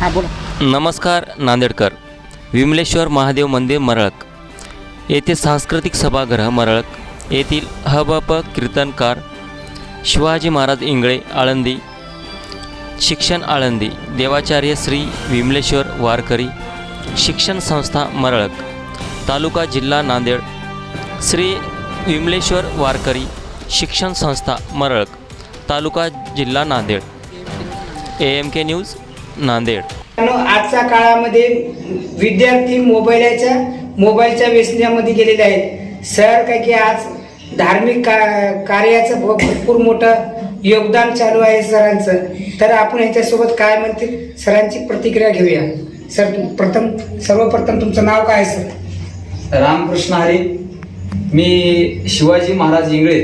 हां बोला. नमस्कार नांदेडकर. विमलेश्वर महादेव मंदिर मरळक. येथे सांस्कृतिक सभागृह मरळक. येथील हबप कीर्तनकार शिवाजी महाराज इंगळे आळंदी. शिक्षण आळंदी. देवाचार्य श्री विमलेश्वर वारकरी. शिक्षण संस्था मरळक. तालुका जिल्हा नांदेड. श्री विमलेश्वर वारकरी. शिक्षण संस्था मरळक. तालुका जिल्हा Nanded. A M K news. Nanded. आजच्या काळामध्ये विद्यार्थी मोबाईलच्या मोबाईलच्या व्यसनामध्ये गेलेले आहेत. सर काय की आज धार्मिक का कार्याचं भरपूर मोठं योगदान चालू आहे सरांचं. तर आपण याच्यासोबत काय म्हणतील? सरांची प्रतिक्रिया घेऊया. सर प्रथम सर्वप्रथम तुमचं नाव काय आहे सर? रामकृष्ण हरी. मी शिवाजी महाराज इंगळे.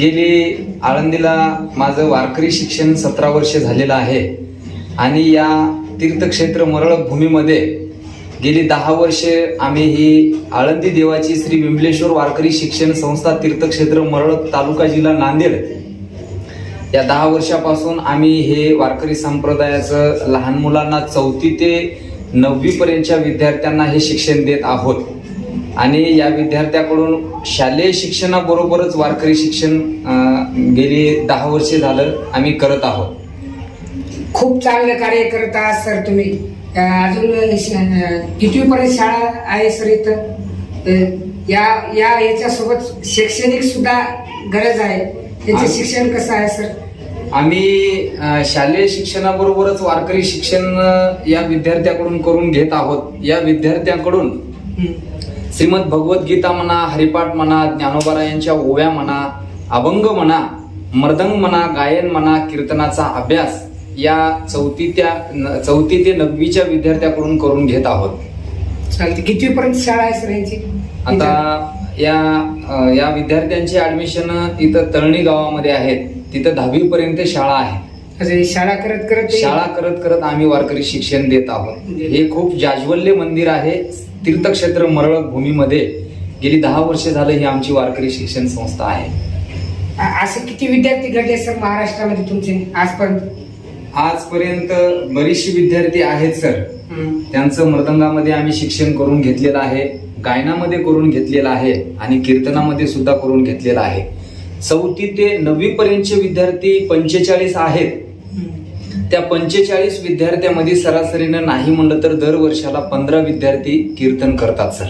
गेली आळंदीला माझं वारकरी शिक्षण सतरा वर्ष झालेलं आहे. आणि या तीर्थक्षेत्र मरळ भूमीमध्ये गेली दहा वर्षे आम्ही ही आळंदी देवाची श्री विमलेश्वर वारकरी शिक्षण संस्था तीर्थक्षेत्र मरळ तालुका जिल्हा नांदेड. या दहा वर्षापासून आम्ही हे वारकरी संप्रदायाचं लहान मुलांना चौथी ते नववीपर्यंतच्या विद्यार्थ्यांना हे शिक्षण देत आहोत. आणि या विद्यार्थ्याकडून शालेय शिक्षणाबरोबरच वारकरी शिक्षण गेली दहा वर्षे झालं आम्ही करत आहोत. खूप चांगलं कार्य करत आहात सर तुम्ही अजून कितवी पर्यंत शाळा आहे सर इथं या या याच्यासोबत शैक्षणिक सुद्धा गरज आहे त्याचं हा. शिक्षण कसं आहे सर आम्ही शालेय शिक्षणाबरोबरच वारकरी शिक्षण या विद्यार्थ्याकडून करून घेत आहोत या विद्यार्थ्यांकडून. श्रीमद भगवद्गीता म्हणा हरिपाठ म्हणा ज्ञानोबारा यांच्या ओव्या म्हणा अभंग म्हणा मर्दंग म्हणा गायन म्हणा कीर्तनाचा अभ्यास या चौथी त्या चौथी ते नववीच्या विद्यार्थ्याकडून करून घेत आहोत. चालते कितवी पर्यंत शाळा आहे सर यांची? आता या या विद्यार्थ्यांची ऍडमिशन इथं तळणी गावामध्ये आहेत. तिथं दहावी पर्यंत शाळा आहे. शाळा करत करत शाळा करत करत आम्ही वारकरी शिक्षण देत आहोत. हे खूप जाज्वल्य मंदिर आहे. तीर्थक्षेत्र मरळक भूमीमध्ये. गेली दहा वर्ष झालं ही आमची वारकरी शिक्षण संस्था आहे. असे किती विद्यार्थी घडले सर महाराष्ट्रामध्ये तुमचे आजपर्यंत? आजपर्यंत बरीचशी विद्यार्थी आहेत सर. त्यांचं मृदंगामध्ये आम्ही शिक्षण करून घेतलेलं आहे गायनामध्ये करून घेतलेलं आहे आणि कीर्तनामध्ये सुद्धा करून घेतलेलं आहे चौथी ते नववी पर्यंतचे विद्यार्थी पंचेचाळीस आहेत. त्या पंचेचाळीस विद्यार्थ्यामध्ये सरासरीनं नाही म्हणलं तर दर वर्षाला पंधरा विद्यार्थी कीर्तन करतात सर